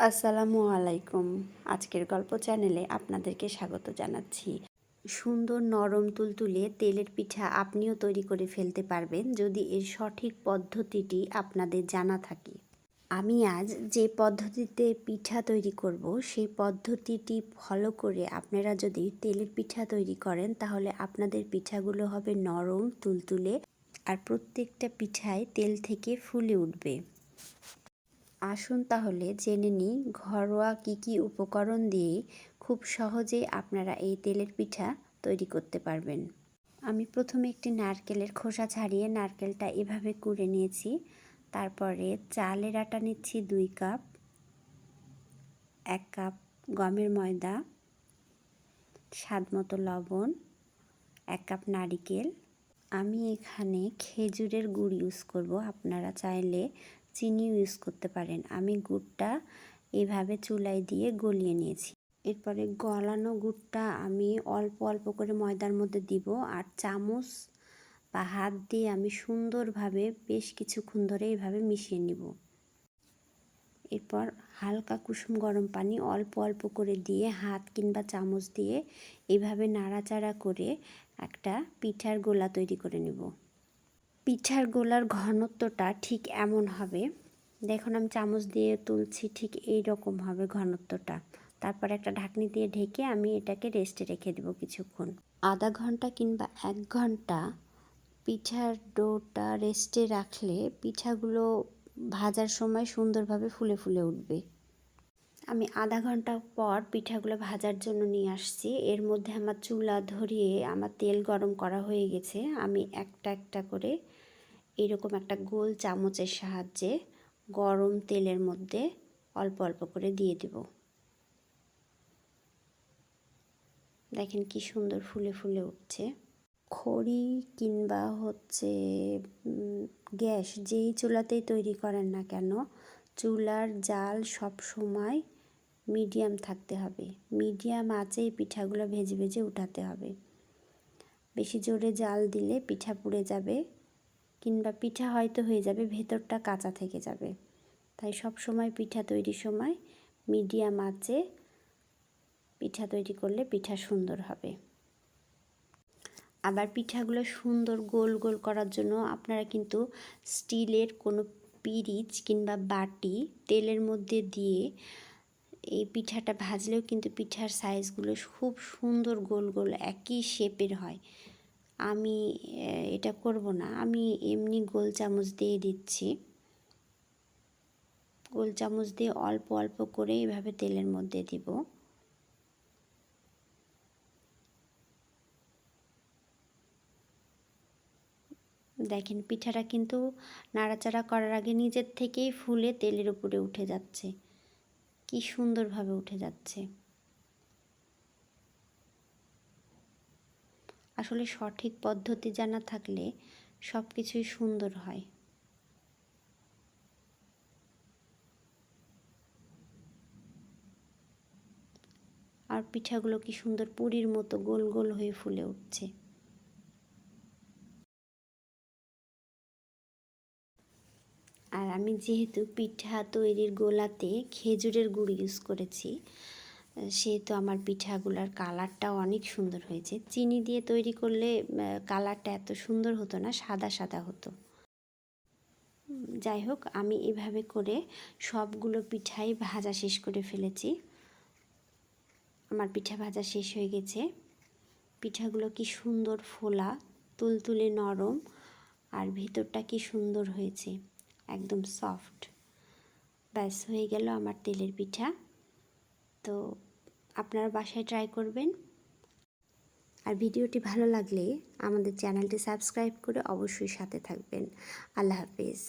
আসসালামু আলাইকুম। আজকের গল্প চ্যানেলে আপনাদেরকে স্বাগত জানাচ্ছি। সুন্দর নরম তুলতুলে তেলের পিঠা আপনিও তৈরি করে ফেলতে পারবেন যদি এর সঠিক পদ্ধতিটি আপনাদের জানা থাকে। আমি আজ যে পদ্ধতিতে পিঠা তৈরি করব, সেই পদ্ধতিটি ফলো করে আপনারা যদি তেলের পিঠা তৈরি করেন, তাহলে আপনাদের পিঠাগুলো হবে নরম, তুলতুলে, আর প্রত্যেকটা পিঠায় তেল থেকে ফুলে উঠবে। আসুন তাহলে জেনে নিই, ঘরোয়া কী কী উপকরণ দিয়ে খুব সহজেই আপনারা এই তেলের পিঠা তৈরি করতে পারবেন। আমি প্রথমে একটি নারকেলের খোসা ছাড়িয়ে নারকেলটা এভাবে কুড়ে নিয়েছি। তারপরে চালের আটা নিচ্ছি দুই কাপ, এক কাপ গমের ময়দা স্বাদ মতো লবণ, এক কাপ নারিকেল। আমি এখানে খেজুরের গুড় ইউজ করব, আপনারা চাইলে চিনিও ইউজ করতে পারেন। আমি গুড়টা এভাবে চুলায় দিয়ে গলিয়ে নিয়েছি। এরপরে গলানো গুড়টা আমি অল্প অল্প করে ময়দার মধ্যে দিব আর চামচ বা হাত দিয়ে আমি সুন্দরভাবে বেশ কিছুক্ষণ ধরে এইভাবে মিশিয়ে নিব। এরপর হালকা কুসুম গরম পানি অল্প অল্প করে দিয়ে হাত কিংবা চামচ দিয়ে এইভাবে নাড়াচাড়া করে একটা পিঠার গোলা তৈরি করে নেব। পিঠার গোলার ঘনত্বটা ঠিক এমন হবে। দেখুন, আমি চামচ দিয়ে তুলছি, ঠিক এই রকম হবে ঘনত্বটা। তারপর একটা ঢাকনি দিয়ে ঢেকে আমি এটাকে রেস্টে রেখে দেবো কিছুক্ষণ। আধা ঘণ্টা কিংবা এক ঘণ্টা পিঠার ডোটা রেস্টে রাখলে পিঠাগুলো ভাজার সময় সুন্দরভাবে ফুলে ফুলে উঠবে। আমি আধা ঘণ্টা পর পিঠাগুলো ভাজার জন্য নিয়ে আসছি। এর মধ্যে আমার চুলা ধরিয়ে আমার তেল গরম করা হয়ে গেছে। আমি একটা একটা করে এরকম একটা গোল চামচের সাহায্যে গরম তেলের মধ্যে অল্প অল্প করে দিয়ে দেব। দেখেন কি সুন্দর ফুলে ফুলে উঠছে। খড়ি কিংবা হচ্ছে গ্যাস যেই চুলাতেই তৈরি করেন না কেন, চুলার জাল সব সময় মিডিয়াম থাকতে হবে। মিডিয়াম আঁচেই পিঠাগুলো ভেজে ভেজে উঠাতে হবে। বেশি জোরে জাল দিলে পিঠা পুড়ে যাবে কিংবা পিঠা হয়তো হয়ে যাবে, ভেতরটা কাঁচা থেকে যাবে। তাই সব সময় পিঠা তৈরির সময় মিডিয়াম আঁচে পিঠা তৈরি করলে পিঠা সুন্দর হবে। আবার পিঠাগুলো সুন্দর গোল গোল করার জন্য আপনারা কিন্তু স্টিলের কোনো পিরিচ কিংবা বাটি তেলের মধ্যে দিয়ে এই পিঠাটা ভাজলেও কিন্তু পিঠার সাইজগুলো খুব সুন্দর গোল গোল একই শেপের হয়। আমি এটা করব না। আমি এমনি গোল চামচ দিয়ে দিচ্ছি। গোল চামচ দিয়ে অল্প অল্প করে এভাবে তেলের মধ্যে দিব। দেখেন, পিঠাটা কিন্তু নাড়াচাড়া করার আগে নিজের থেকেই ফুলে তেলের উপরে উঠে যাচ্ছে। কি সুন্দরভাবে উঠে যাচ্ছে। আসলে সঠিক পদ্ধতি জানা থাকলে সব কিছুই সুন্দর হয়। আর পিঠাগুলো কি সুন্দর পুরীর মতো গোল গোল হয়ে ফুলে উঠছে। আর আমি যেহেতু পিঠা তৈরির গোলাতে খেজুরের গুড় ইউজ করেছি সেহেতু আমার পিঠাগুলার কালারটাও অনেক সুন্দর হয়েছে। চিনি দিয়ে তৈরি করলে কালারটা এত সুন্দর হতো না, সাদা সাদা হতো। যাই হোক, আমি এভাবে করে সবগুলো পিঠাই ভাজা শেষ করে ফেলেছি। আমার পিঠা ভাজা শেষ হয়ে গেছে। পিঠাগুলো কি সুন্দর ফোলা, তুলতুলে নরম, আর ভিতরটা কি সুন্দর হয়েছে, একদম সফট ব্যাস, হয়ে গেল আমার তেলের পিঠা। তো আপনারা বাসায় ট্রাই করবেন। আর ভিডিওটি ভালো লাগলে আমাদের চ্যানেলটি সাবস্ক্রাইব করে অবশ্যই সাথে থাকবেন। আল্লাহ হাফিজ।